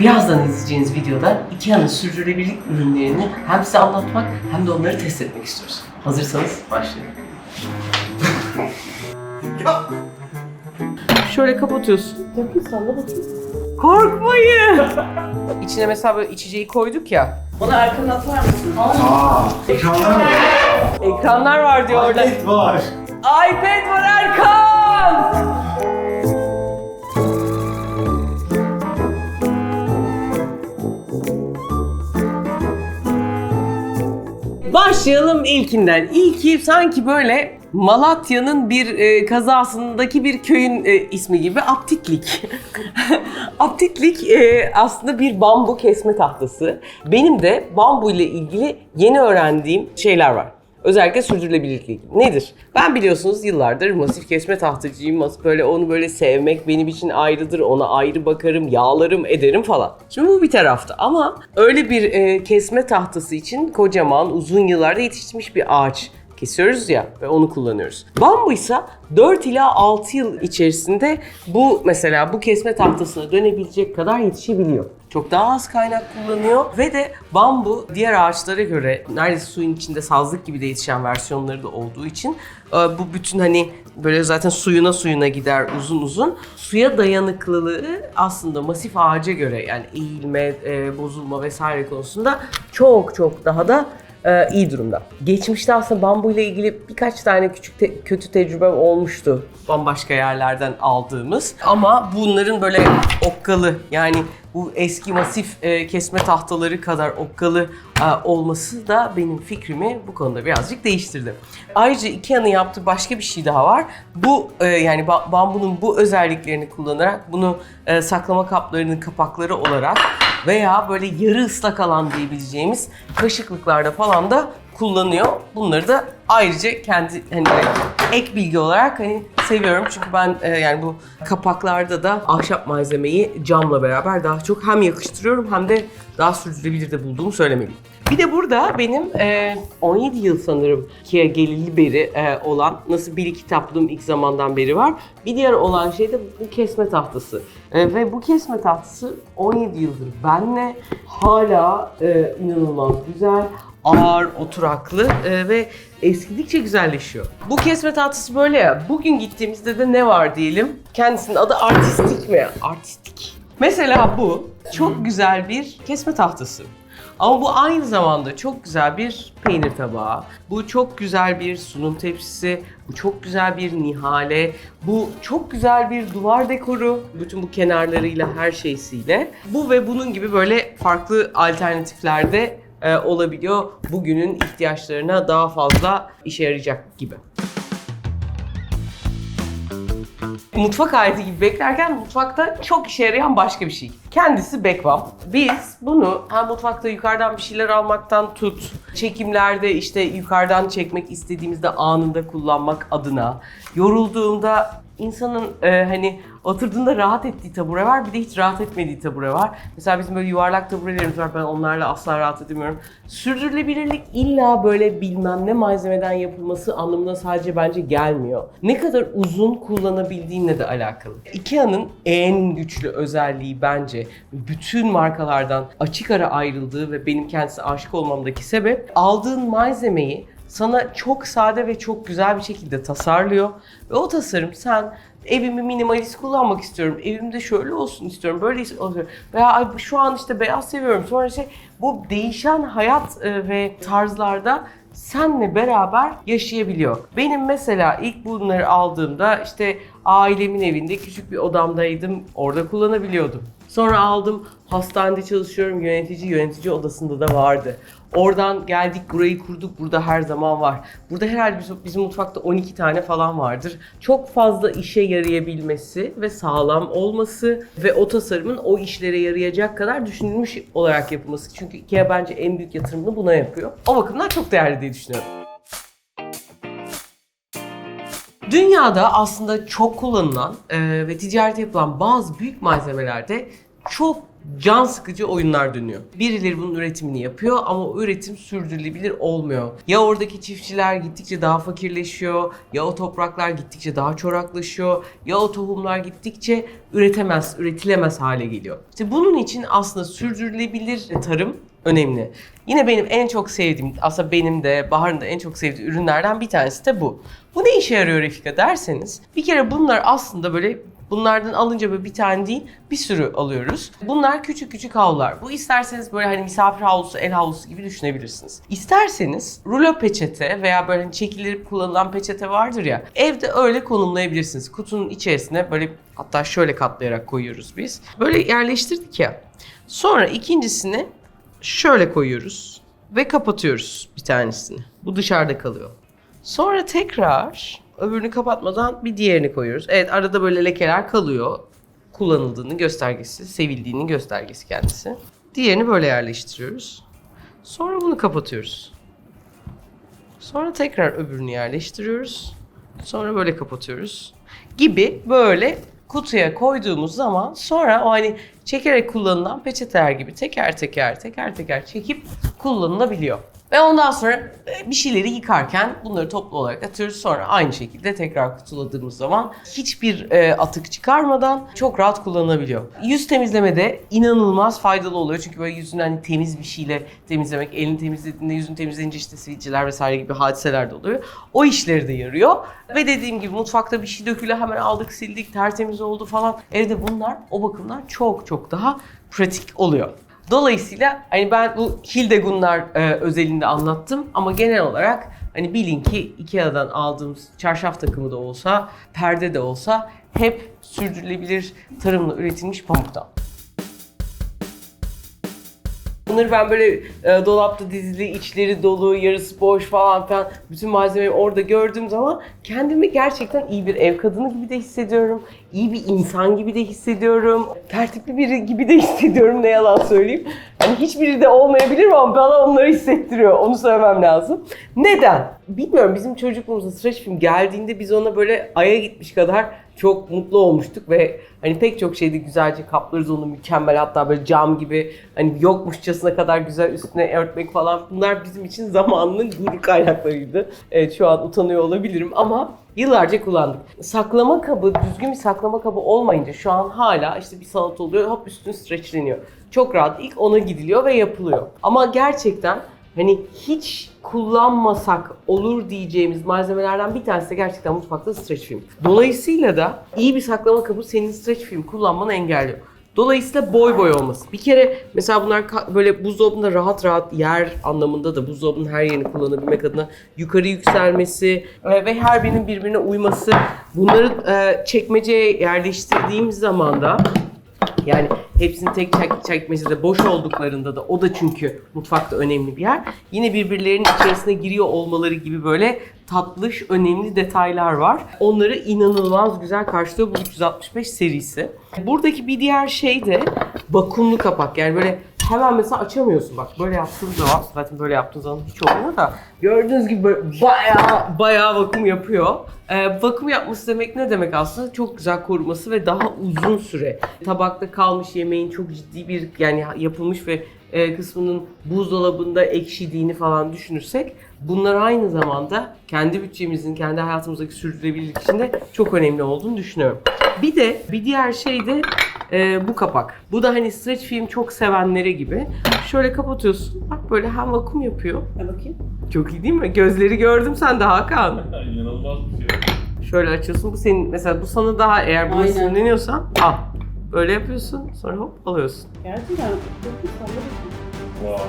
Birazdan izleyeceğiniz videoda IKEA'nın sürdürülebilirlik ürünlerini hem size anlatmak hem de onları test etmek istiyoruz. Hazırsanız başlayalım. Şöyle kapatıyorsun. Yapıyorsan da Korkmayın. İçine mesela böyle içeceği koyduk ya. Bana arkanı atar mısın? Aa, ekranlar mı? Ekranlar var diyor orada. Evet var. iPad var Erkan! Başlayalım ilkinden. İlki sanki böyle Malatya'nın bir e, kazasındaki bir köyün e, ismi gibi Aptiklik. Aptiklik e, aslında bir bambu kesme tahtası. Benim de bambu ile ilgili yeni öğrendiğim şeyler var. Özellikle sürdürülebilirlik. Nedir? Ben biliyorsunuz yıllardır masif kesme tahtacıyım. Böyle onu böyle sevmek benim için ayrıdır. Ona ayrı bakarım, yağlarım, ederim falan. Şimdi bu bir tarafta ama öyle bir e, kesme tahtası için kocaman uzun yıllarda yetişmiş bir ağaç kesiyoruz ya ve onu kullanıyoruz. Bambu ise 4 ila 6 yıl içerisinde bu mesela bu kesme tahtasına dönebilecek kadar yetişebiliyor. Çok daha az kaynak kullanıyor ve de bambu diğer ağaçlara göre neredeyse suyun içinde sazlık gibi de yetişen versiyonları da olduğu için e, bu bütün hani böyle zaten suyuna suyuna gider uzun uzun. Suya dayanıklılığı aslında masif ağaca göre yani eğilme, e, bozulma vesaire konusunda çok çok daha da e, iyi durumda. Geçmişte aslında bambu ile ilgili birkaç tane küçük te- kötü tecrübem olmuştu. Bambaşka yerlerden aldığımız. Ama bunların böyle okkalı yani bu eski masif e, kesme tahtaları kadar okkalı e, olması da benim fikrimi bu konuda birazcık değiştirdi. Ayrıca Ikea'nın yaptığı başka bir şey daha var. Bu e, yani ba- bambunun bu özelliklerini kullanarak bunu e, saklama kaplarının kapakları olarak veya böyle yarı ıslak alan diyebileceğimiz kaşıklıklarda falan da kullanıyor. Bunları da ayrıca kendi hani ek bilgi olarak hani seviyorum çünkü ben e, yani bu kapaklarda da ahşap malzemeyi camla beraber daha çok hem yakıştırıyorum hem de daha sürdürülebilir de bulduğumu söylemeliyim. Bir de burada benim e, 17 yıl sanırım Kia gelirli beri e, olan nasıl bir kitaplığım ilk zamandan beri var. Bir diğer olan şey de bu kesme tahtası. E, ve bu kesme tahtası 17 yıldır benle hala e, inanılmaz güzel, ağır, oturaklı e, ve eskidikçe güzelleşiyor. Bu kesme tahtası böyle ya. Bugün gittiğimizde de ne var diyelim? Kendisinin adı artistik mi? Artistik. Mesela bu çok güzel bir kesme tahtası. Ama bu aynı zamanda çok güzel bir peynir tabağı. Bu çok güzel bir sunum tepsisi. Bu çok güzel bir nihale. Bu çok güzel bir duvar dekoru. Bütün bu kenarlarıyla her şeysiyle. Bu ve bunun gibi böyle farklı alternatiflerde e, olabiliyor. Bugünün ihtiyaçlarına daha fazla işe yarayacak gibi. Mutfak aleti gibi beklerken mutfakta çok işe yarayan başka bir şey. Kendisi Bekvam. Biz bunu hem mutfakta yukarıdan bir şeyler almaktan tut, çekimlerde işte yukarıdan çekmek istediğimizde anında kullanmak adına, yorulduğumda insanın e, hani oturduğunda rahat ettiği tabure var bir de hiç rahat etmediği tabure var. Mesela bizim böyle yuvarlak taburelerimiz var ben onlarla asla rahat edemiyorum. Sürdürülebilirlik illa böyle bilmem ne malzemeden yapılması anlamına sadece bence gelmiyor. Ne kadar uzun kullanabildiğinle de alakalı. Ikea'nın en güçlü özelliği bence bütün markalardan açık ara ayrıldığı ve benim kendisi aşık olmamdaki sebep aldığın malzemeyi sana çok sade ve çok güzel bir şekilde tasarlıyor. Ve o tasarım sen evimi minimalist kullanmak istiyorum. Evimde şöyle olsun istiyorum. Böyle olsun. Veya şu an işte beyaz seviyorum. Sonra şey bu değişen hayat e, ve tarzlarda senle beraber yaşayabiliyor. Benim mesela ilk bunları aldığımda işte ailemin evinde küçük bir odamdaydım. Orada kullanabiliyordum. Sonra aldım hastanede çalışıyorum yönetici yönetici odasında da vardı. Oradan geldik burayı kurduk burada her zaman var. Burada herhalde bizim, bizim mutfakta 12 tane falan vardır. Çok fazla işe yarayabilmesi ve sağlam olması ve o tasarımın o işlere yarayacak kadar düşünülmüş olarak yapılması. Çünkü IKEA bence en büyük yatırımını buna yapıyor. O bakımdan çok değerli diye düşünüyorum. Dünyada aslında çok kullanılan e, ve ticaret yapılan bazı büyük malzemelerde çok can sıkıcı oyunlar dönüyor. Birileri bunun üretimini yapıyor ama o üretim sürdürülebilir olmuyor. Ya oradaki çiftçiler gittikçe daha fakirleşiyor, ya o topraklar gittikçe daha çoraklaşıyor, ya o tohumlar gittikçe üretemez, üretilemez hale geliyor. İşte bunun için aslında sürdürülebilir tarım önemli. Yine benim en çok sevdiğim, aslında benim de Bahar'ın da en çok sevdiği ürünlerden bir tanesi de bu. Bu ne işe yarıyor Refika derseniz, bir kere bunlar aslında böyle Bunlardan alınca böyle bir tane değil bir sürü alıyoruz. Bunlar küçük küçük havlular. Bu isterseniz böyle hani misafir havlusu, el havlusu gibi düşünebilirsiniz. İsterseniz rulo peçete veya böyle hani çekilip kullanılan peçete vardır ya evde öyle konumlayabilirsiniz. Kutunun içerisine böyle hatta şöyle katlayarak koyuyoruz biz. Böyle yerleştirdik ya. Sonra ikincisini şöyle koyuyoruz ve kapatıyoruz bir tanesini. Bu dışarıda kalıyor. Sonra tekrar öbürünü kapatmadan bir diğerini koyuyoruz. Evet arada böyle lekeler kalıyor. Kullanıldığının göstergesi, sevildiğinin göstergesi kendisi. Diğerini böyle yerleştiriyoruz. Sonra bunu kapatıyoruz. Sonra tekrar öbürünü yerleştiriyoruz. Sonra böyle kapatıyoruz. Gibi böyle kutuya koyduğumuz zaman sonra o hani çekerek kullanılan peçeteler gibi teker teker teker teker çekip kullanılabiliyor. Ve ondan sonra e, bir şeyleri yıkarken bunları toplu olarak atıyoruz. Sonra aynı şekilde tekrar kutuladığımız zaman hiçbir e, atık çıkarmadan çok rahat kullanılabiliyor. Yüz temizlemede inanılmaz faydalı oluyor. Çünkü böyle yüzünü hani temiz bir şeyle temizlemek, elini temizlediğinde yüzünü temizleyince işte sivilceler vesaire gibi hadiseler de oluyor. O işleri de yarıyor. Ve dediğim gibi mutfakta bir şey dökülü hemen aldık, sildik, tertemiz oldu falan. Evde bunlar o bakımdan çok çok daha pratik oluyor. Dolayısıyla hani ben bu Hildegunlar e, özelinde anlattım ama genel olarak hani bilin ki Ikea'dan aldığımız çarşaf takımı da olsa, perde de olsa hep sürdürülebilir tarımla üretilmiş pamuktan. Bunları ben böyle e, dolapta dizili, içleri dolu, yarısı boş falan filan bütün malzemeyi orada gördüğüm zaman kendimi gerçekten iyi bir ev kadını gibi de hissediyorum. iyi bir insan gibi de hissediyorum. Tertipli biri gibi de hissediyorum ne yalan söyleyeyim. Hani hiçbiri de olmayabilir ama bana onları hissettiriyor. Onu söylemem lazım. Neden? Bilmiyorum bizim çocukluğumuzda streç film geldiğinde biz ona böyle aya gitmiş kadar çok mutlu olmuştuk ve hani pek çok şeyde güzelce kaplarız onu mükemmel hatta böyle cam gibi hani yokmuşçasına kadar güzel üstüne örtmek falan bunlar bizim için zamanının gurur kaynaklarıydı. Evet şu an utanıyor olabilirim ama yıllarca kullandık. Saklama kabı, düzgün bir saklama kabı olmayınca şu an hala işte bir salat oluyor hop üstüne streçleniyor. Çok rahat ilk ona gidiliyor ve yapılıyor. Ama gerçekten hani hiç kullanmasak olur diyeceğimiz malzemelerden bir tanesi de gerçekten mutfakta streç film. Dolayısıyla da iyi bir saklama kabı senin streç film kullanmanı engelliyor. Dolayısıyla boy boy olması. Bir kere mesela bunlar böyle buzdolabında rahat rahat yer anlamında da buzdolabının her yerini kullanabilmek adına yukarı yükselmesi e, ve her birinin birbirine uyması. Bunları e, çekmeceye yerleştirdiğimiz zaman da yani hepsini tek çek çekmecede boş olduklarında da o da çünkü mutfakta önemli bir yer. Yine birbirlerinin içerisine giriyor olmaları gibi böyle tatlış, önemli detaylar var. Onları inanılmaz güzel karşılıyor bu 365 serisi. Buradaki bir diğer şey de vakumlu kapak. Yani böyle hemen mesela açamıyorsun bak böyle yaptığın zaman zaten böyle yaptığın zaman hiç olmuyor da gördüğünüz gibi böyle bayağı bayağı vakum yapıyor. Ee, vakum yapması demek ne demek aslında? Çok güzel koruması ve daha uzun süre tabakta kalmış yemeğin çok ciddi bir yani yapılmış ve e, kısmının buzdolabında ekşidiğini falan düşünürsek bunlar aynı zamanda kendi bütçemizin, kendi hayatımızdaki sürdürülebilirlik için de çok önemli olduğunu düşünüyorum. Bir de bir diğer şey de e, bu kapak. Bu da hani stretch film çok sevenlere gibi. Şöyle kapatıyorsun. Bak böyle hem vakum yapıyor. Ya bakayım. Çok iyi değil mi? Gözleri gördüm sen de Hakan. İnanılmaz bir şey. Şöyle açıyorsun. Bu senin mesela bu sana daha eğer Aynen. sinirleniyorsan al. Böyle yapıyorsun. Sonra hop alıyorsun. Gerçekten çok. Wow.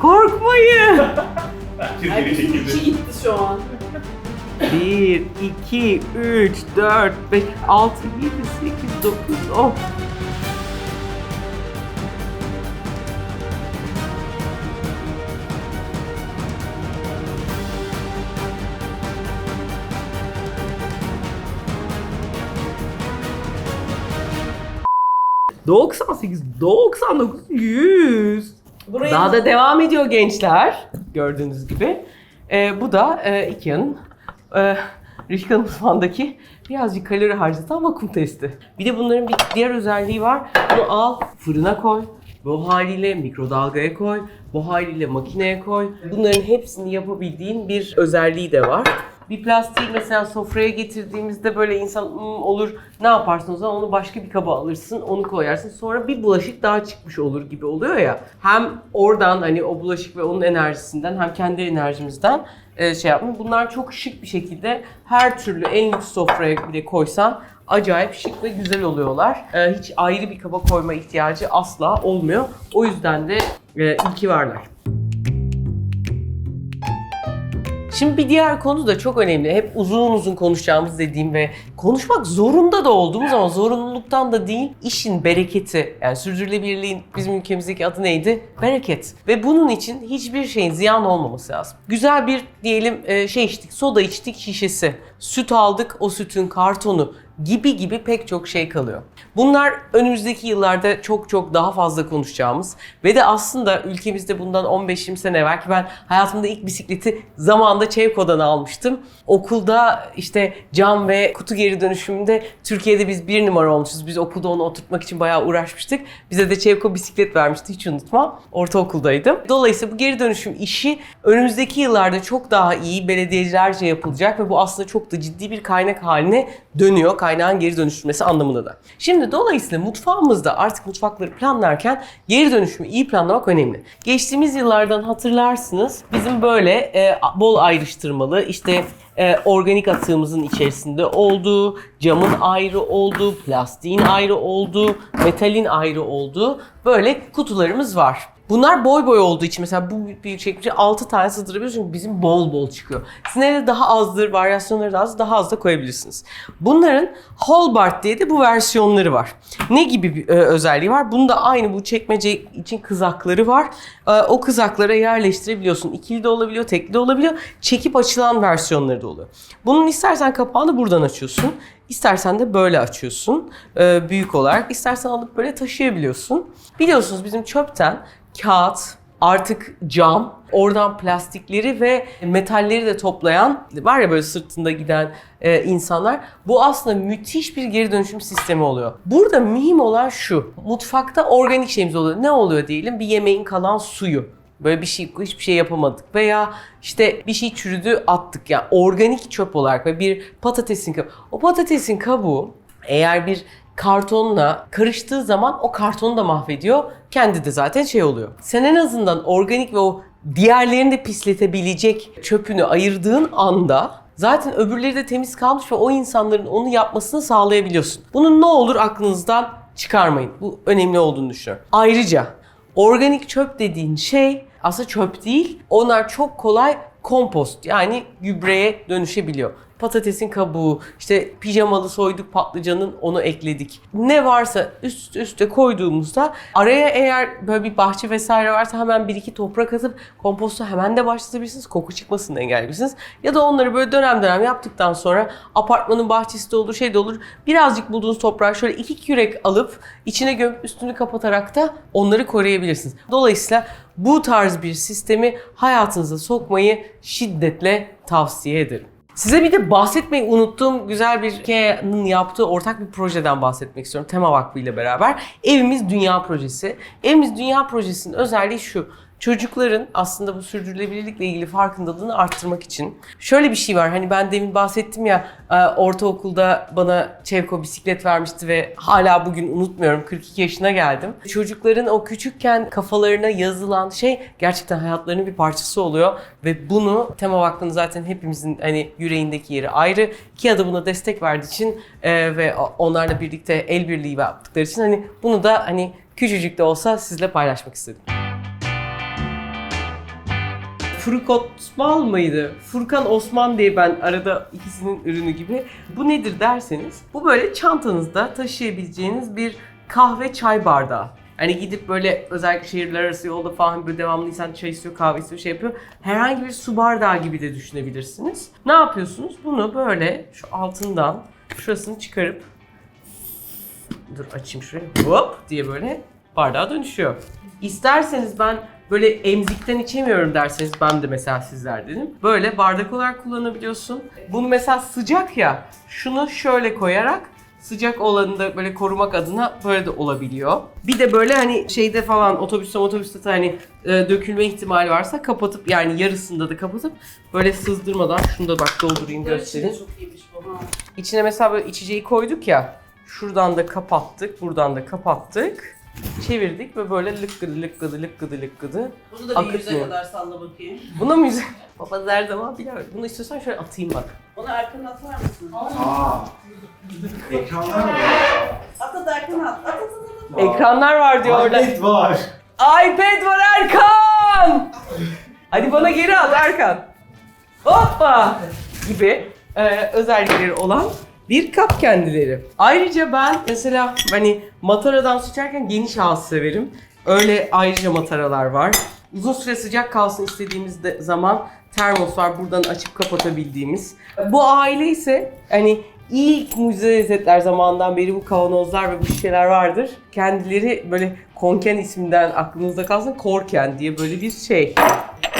Korkmayın. Ay Türkiye'de bütün çekildi. içi gitti şu an. 1, 2, 3, 4, 5, 6, 7, 8, 9, 10. ...98, 99, 100. Burayı Daha da devam ediyor gençler. Gördüğünüz gibi. Ee, bu da e, Ikea'nın e, Rişka mutfağındaki birazcık kalori harcatan vakum testi. Bir de bunların bir diğer özelliği var. Bunu al, fırına koy. Bu haliyle mikrodalgaya koy. Bu haliyle makineye koy. Bunların hepsini yapabildiğin bir özelliği de var. Bir plastiği mesela sofraya getirdiğimizde böyle insan "Hmm, olur ne yaparsın o zaman onu başka bir kaba alırsın onu koyarsın sonra bir bulaşık daha çıkmış olur gibi oluyor ya. Hem oradan hani o bulaşık ve onun enerjisinden hem kendi enerjimizden e, şey yapmış. Bunlar çok şık bir şekilde her türlü en lüks sofraya bile koysan acayip şık ve güzel oluyorlar. E, hiç ayrı bir kaba koyma ihtiyacı asla olmuyor. O yüzden de e, iyi varlar. Şimdi bir diğer konu da çok önemli. Hep uzun uzun konuşacağımız dediğim ve konuşmak zorunda da olduğumuz ama zorunluluktan da değil, işin bereketi. Yani sürdürülebilirliğin bizim ülkemizdeki adı neydi? Bereket. Ve bunun için hiçbir şeyin ziyan olmaması lazım. Güzel bir diyelim e, şey içtik, soda içtik şişesi. Süt aldık, o sütün kartonu gibi gibi pek çok şey kalıyor. Bunlar önümüzdeki yıllarda çok çok daha fazla konuşacağımız ve de aslında ülkemizde bundan 15-20 sene evvel ki ben hayatımda ilk bisikleti zamanında Çevko'dan almıştım. Okulda işte cam ve kutu geri dönüşümünde Türkiye'de biz bir numara olmuşuz. Biz okulda onu oturtmak için bayağı uğraşmıştık. Bize de Çevko bisiklet vermişti hiç unutmam. Ortaokuldaydım. Dolayısıyla bu geri dönüşüm işi önümüzdeki yıllarda çok daha iyi belediyecilerce yapılacak ve bu aslında çok da ciddi bir kaynak haline dönüyor. Kaynağın geri dönüştürmesi anlamında da. Şimdi dolayısıyla mutfağımızda artık mutfakları planlarken geri dönüşümü iyi planlamak önemli. Geçtiğimiz yıllardan hatırlarsınız bizim böyle e, bol ayrıştırmalı işte e, organik atığımızın içerisinde olduğu, camın ayrı olduğu, plastiğin ayrı olduğu, metalin ayrı olduğu böyle kutularımız var. Bunlar boy boy olduğu için mesela bu büyük çekmece 6 tane sığdırabiliyoruz çünkü bizim bol bol çıkıyor. Sizin evde daha azdır, varyasyonları daha az, daha az da koyabilirsiniz. Bunların Holbart diye de bu versiyonları var. Ne gibi bir e, özelliği var? Bunda aynı bu çekmece için kızakları var. E, o kızaklara yerleştirebiliyorsun. İkili de olabiliyor, tekli de olabiliyor. Çekip açılan versiyonları da oluyor. Bunun istersen kapağını buradan açıyorsun. İstersen de böyle açıyorsun e, büyük olarak. İstersen alıp böyle taşıyabiliyorsun. Biliyorsunuz bizim çöpten kağıt, artık cam, oradan plastikleri ve metalleri de toplayan var ya böyle sırtında giden e, insanlar. Bu aslında müthiş bir geri dönüşüm sistemi oluyor. Burada mühim olan şu. Mutfakta organik şeyimiz oluyor. Ne oluyor diyelim? Bir yemeğin kalan suyu. Böyle bir şey hiçbir şey yapamadık veya işte bir şey çürüdü attık yani organik çöp olarak ve bir patatesin kabuğu. O patatesin kabuğu eğer bir kartonla karıştığı zaman o kartonu da mahvediyor. Kendi de zaten şey oluyor. Sen en azından organik ve o diğerlerini de pisletebilecek çöpünü ayırdığın anda zaten öbürleri de temiz kalmış ve o insanların onu yapmasını sağlayabiliyorsun. Bunun ne olur aklınızdan çıkarmayın. Bu önemli olduğunu düşünüyorum. Ayrıca organik çöp dediğin şey aslında çöp değil. Onlar çok kolay kompost yani gübreye dönüşebiliyor. Patatesin kabuğu, işte pijamalı soyduk patlıcanın onu ekledik. Ne varsa üst üste koyduğumuzda araya eğer böyle bir bahçe vesaire varsa hemen bir iki toprak atıp kompostu hemen de başlatabilirsiniz. Koku çıkmasını engelleyebilirsiniz. Ya da onları böyle dönem dönem yaptıktan sonra apartmanın bahçesi de olur, şey de olur. Birazcık bulduğunuz toprağı şöyle iki kürek alıp içine gömüp üstünü kapatarak da onları koruyabilirsiniz. Dolayısıyla bu tarz bir sistemi hayatınıza sokmayı şiddetle tavsiye ederim. Size bir de bahsetmeyi unuttuğum güzel bir Ikea'nın yaptığı ortak bir projeden bahsetmek istiyorum. Tema Vakfı ile beraber. Evimiz Dünya Projesi. Evimiz Dünya Projesi'nin özelliği şu. Çocukların aslında bu sürdürülebilirlikle ilgili farkındalığını arttırmak için. Şöyle bir şey var hani ben demin bahsettim ya e, ortaokulda bana Çevko bisiklet vermişti ve hala bugün unutmuyorum 42 yaşına geldim. Çocukların o küçükken kafalarına yazılan şey gerçekten hayatlarının bir parçası oluyor ve bunu Tema Vakfı'nın zaten hepimizin hani yüreğindeki yeri ayrı. Ki adı buna destek verdiği için e, ve onlarla birlikte el birliği yaptıkları için hani bunu da hani küçücük de olsa sizle paylaşmak istedim. Furkot Osman mıydı? Furkan Osman diye ben arada ikisinin ürünü gibi. Bu nedir derseniz bu böyle çantanızda taşıyabileceğiniz bir kahve çay bardağı. Hani gidip böyle özellikle şehirler arası yolda falan böyle devamlı insan çay istiyor, kahve istiyor, şey yapıyor. Herhangi bir su bardağı gibi de düşünebilirsiniz. Ne yapıyorsunuz? Bunu böyle şu altından şurasını çıkarıp dur açayım şurayı hop diye böyle bardağa dönüşüyor. İsterseniz ben böyle emzikten içemiyorum derseniz ben de mesela sizlerdenim. Böyle bardak olarak kullanabiliyorsun. Bunu mesela sıcak ya şunu şöyle koyarak sıcak olanı da böyle korumak adına böyle de olabiliyor. Bir de böyle hani şeyde falan otobüste otobüste de hani e, dökülme ihtimali varsa kapatıp yani yarısında da kapatıp böyle sızdırmadan şunu da bak doldurayım göstereyim. Çok iyiymiş bu. Ha. İçine mesela böyle içeceği koyduk ya. Şuradan da kapattık, buradan da kapattık. Çevirdik ve böyle lıkkıdı lıkkıdı lıkkıdı lıkkıdı. Bunu da bir yüze Akıtmıyor. kadar salla bakayım. Buna mı güzel? Baba her zaman bilemem. Bunu istiyorsan şöyle atayım bak. Onu Erkan'a atar mısın? Aa. Ekranlar mı? At at Erkan'a at. At at at. at. Ekranlar var diyor orada. iPad var. iPad var Erkan! Hadi bana geri at Erkan. Hoppa! Gibi e, özellikleri olan bir kap kendileri. Ayrıca ben mesela hani mataradan su içerken geniş ağız severim. Öyle ayrıca mataralar var. Uzun süre sıcak kalsın istediğimiz de zaman termos var buradan açıp kapatabildiğimiz. Bu aile ise hani ilk mucize lezzetler zamanından beri bu kavanozlar ve bu şişeler vardır. Kendileri böyle Konken isminden aklınızda kalsın Korken diye böyle bir şey.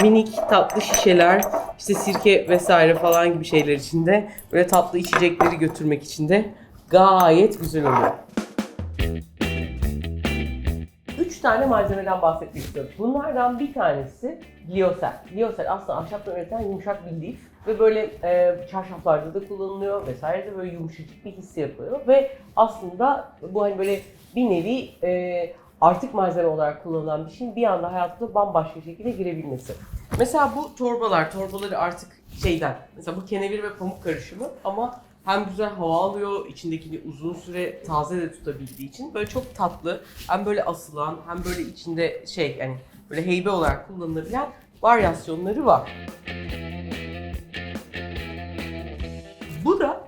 Minik tatlı şişeler, işte sirke vesaire falan gibi şeyler içinde böyle tatlı içecekleri götürmek için de gayet güzel oluyor. Üç tane malzemeden bahsetmek istiyorum. Bunlardan bir tanesi Lyocell. Lyocell aslında ahşaptan üretilen yumuşak bir lif ve böyle e, çarşaflarda da kullanılıyor vesaire de böyle yumuşacık bir hissi yapıyor ve aslında bu hani böyle bir nevi e, artık malzeme olarak kullanılan bir şeyin bir anda hayatına bambaşka şekilde girebilmesi. Mesela bu torbalar, torbaları artık şeyden, mesela bu kenevir ve pamuk karışımı ama hem güzel hava alıyor, içindekini uzun süre taze de tutabildiği için böyle çok tatlı, hem böyle asılan hem böyle içinde şey yani böyle heybe olarak kullanılabilen varyasyonları var. Bu da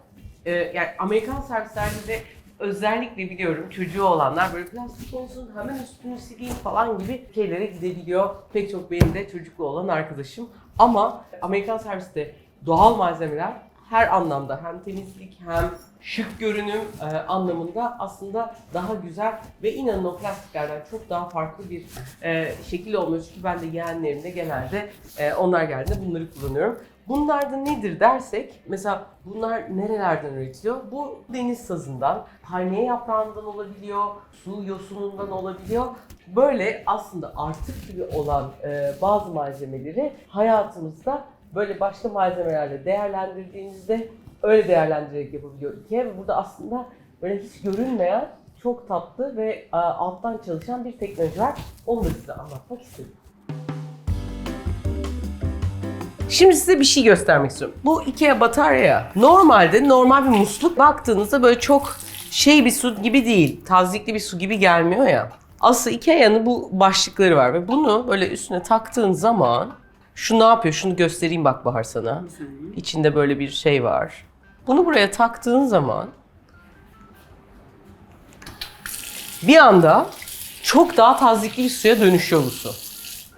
e, yani Amerikan servislerde de özellikle biliyorum çocuğu olanlar böyle plastik olsun hemen üstünü sileyim falan gibi şeylere gidebiliyor. Pek çok benim de çocuklu olan arkadaşım. Ama Amerikan serviste doğal malzemeler her anlamda hem temizlik hem şık görünüm e, anlamında aslında daha güzel ve inanın o plastiklerden çok daha farklı bir e, şekil olmuyor. Çünkü ben de yeğenlerimde genelde e, onlar geldiğinde bunları kullanıyorum. Bunlar da nedir dersek, mesela bunlar nerelerden üretiliyor? Bu deniz sazından, palmiye yaprağından olabiliyor, su yosunundan olabiliyor. Böyle aslında artık gibi olan e, bazı malzemeleri hayatımızda böyle başka malzemelerle değerlendirdiğimizde öyle değerlendirerek yapabiliyor IKEA ve burada aslında böyle hiç görünmeyen çok tatlı ve e, alttan çalışan bir teknoloji var. Onu da size anlatmak istedim. Şimdi size bir şey göstermek istiyorum. Bu Ikea batarya normalde normal bir musluk baktığınızda böyle çok şey bir su gibi değil. Tazikli bir su gibi gelmiyor ya. Aslı Ikea'nın bu başlıkları var ve bunu böyle üstüne taktığın zaman şu ne yapıyor? Şunu göstereyim bak Bahar sana. İçinde böyle bir şey var. Bunu buraya taktığın zaman bir anda çok daha tazikli bir suya dönüşüyor bu su.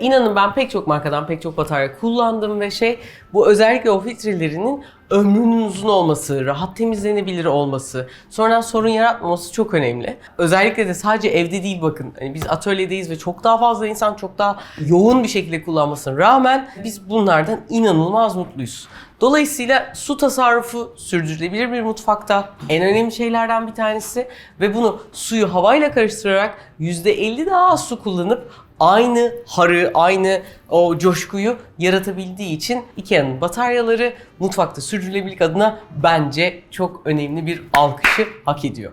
İnanın ben pek çok markadan pek çok batarya kullandım ve şey bu özellikle o filtrelerinin ömrünün uzun olması, rahat temizlenebilir olması, sonradan sorun yaratmaması çok önemli. Özellikle de sadece evde değil bakın. Hani biz atölyedeyiz ve çok daha fazla insan çok daha yoğun bir şekilde kullanmasına rağmen biz bunlardan inanılmaz mutluyuz. Dolayısıyla su tasarrufu sürdürülebilir bir mutfakta en önemli şeylerden bir tanesi ve bunu suyu havayla karıştırarak %50 daha az su kullanıp aynı harı, aynı o coşkuyu yaratabildiği için Ikea'nın bataryaları mutfakta sürdürülebilirlik adına bence çok önemli bir alkışı hak ediyor.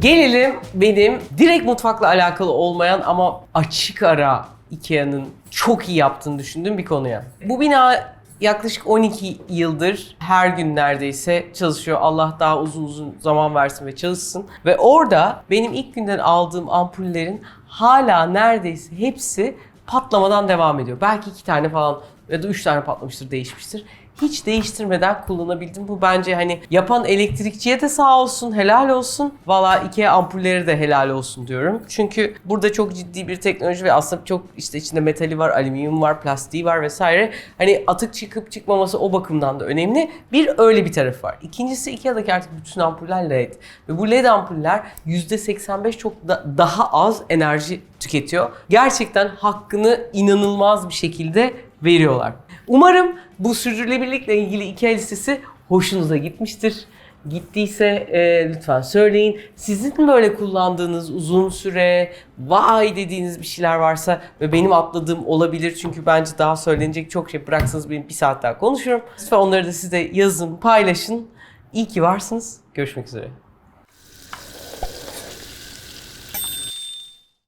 Gelelim benim direkt mutfakla alakalı olmayan ama açık ara Ikea'nın çok iyi yaptığını düşündüğüm bir konuya. Bu bina yaklaşık 12 yıldır her gün neredeyse çalışıyor. Allah daha uzun uzun zaman versin ve çalışsın. Ve orada benim ilk günden aldığım ampullerin hala neredeyse hepsi patlamadan devam ediyor. Belki iki tane falan ya da üç tane patlamıştır, değişmiştir. Hiç değiştirmeden kullanabildim. Bu bence hani yapan elektrikçiye de sağ olsun, helal olsun. Valla IKEA ampulleri de helal olsun diyorum. Çünkü burada çok ciddi bir teknoloji ve aslında çok işte içinde metali var, alüminyum var, plastiği var vesaire. Hani atık çıkıp çıkmaması o bakımdan da önemli. Bir öyle bir tarafı var. İkincisi IKEA'daki artık bütün ampuller LED. Ve bu LED ampuller %85 çok da- daha az enerji tüketiyor. Gerçekten hakkını inanılmaz bir şekilde veriyorlar. Umarım bu sürdürülebilirlikle ilgili IKEA listesi hoşunuza gitmiştir. Gittiyse e, lütfen söyleyin. Sizin böyle kullandığınız uzun süre vay dediğiniz bir şeyler varsa ve benim atladığım olabilir. Çünkü bence daha söylenecek çok şey bıraksanız benim bir saat daha konuşurum. Lütfen onları da size yazın, paylaşın. İyi ki varsınız. Görüşmek üzere.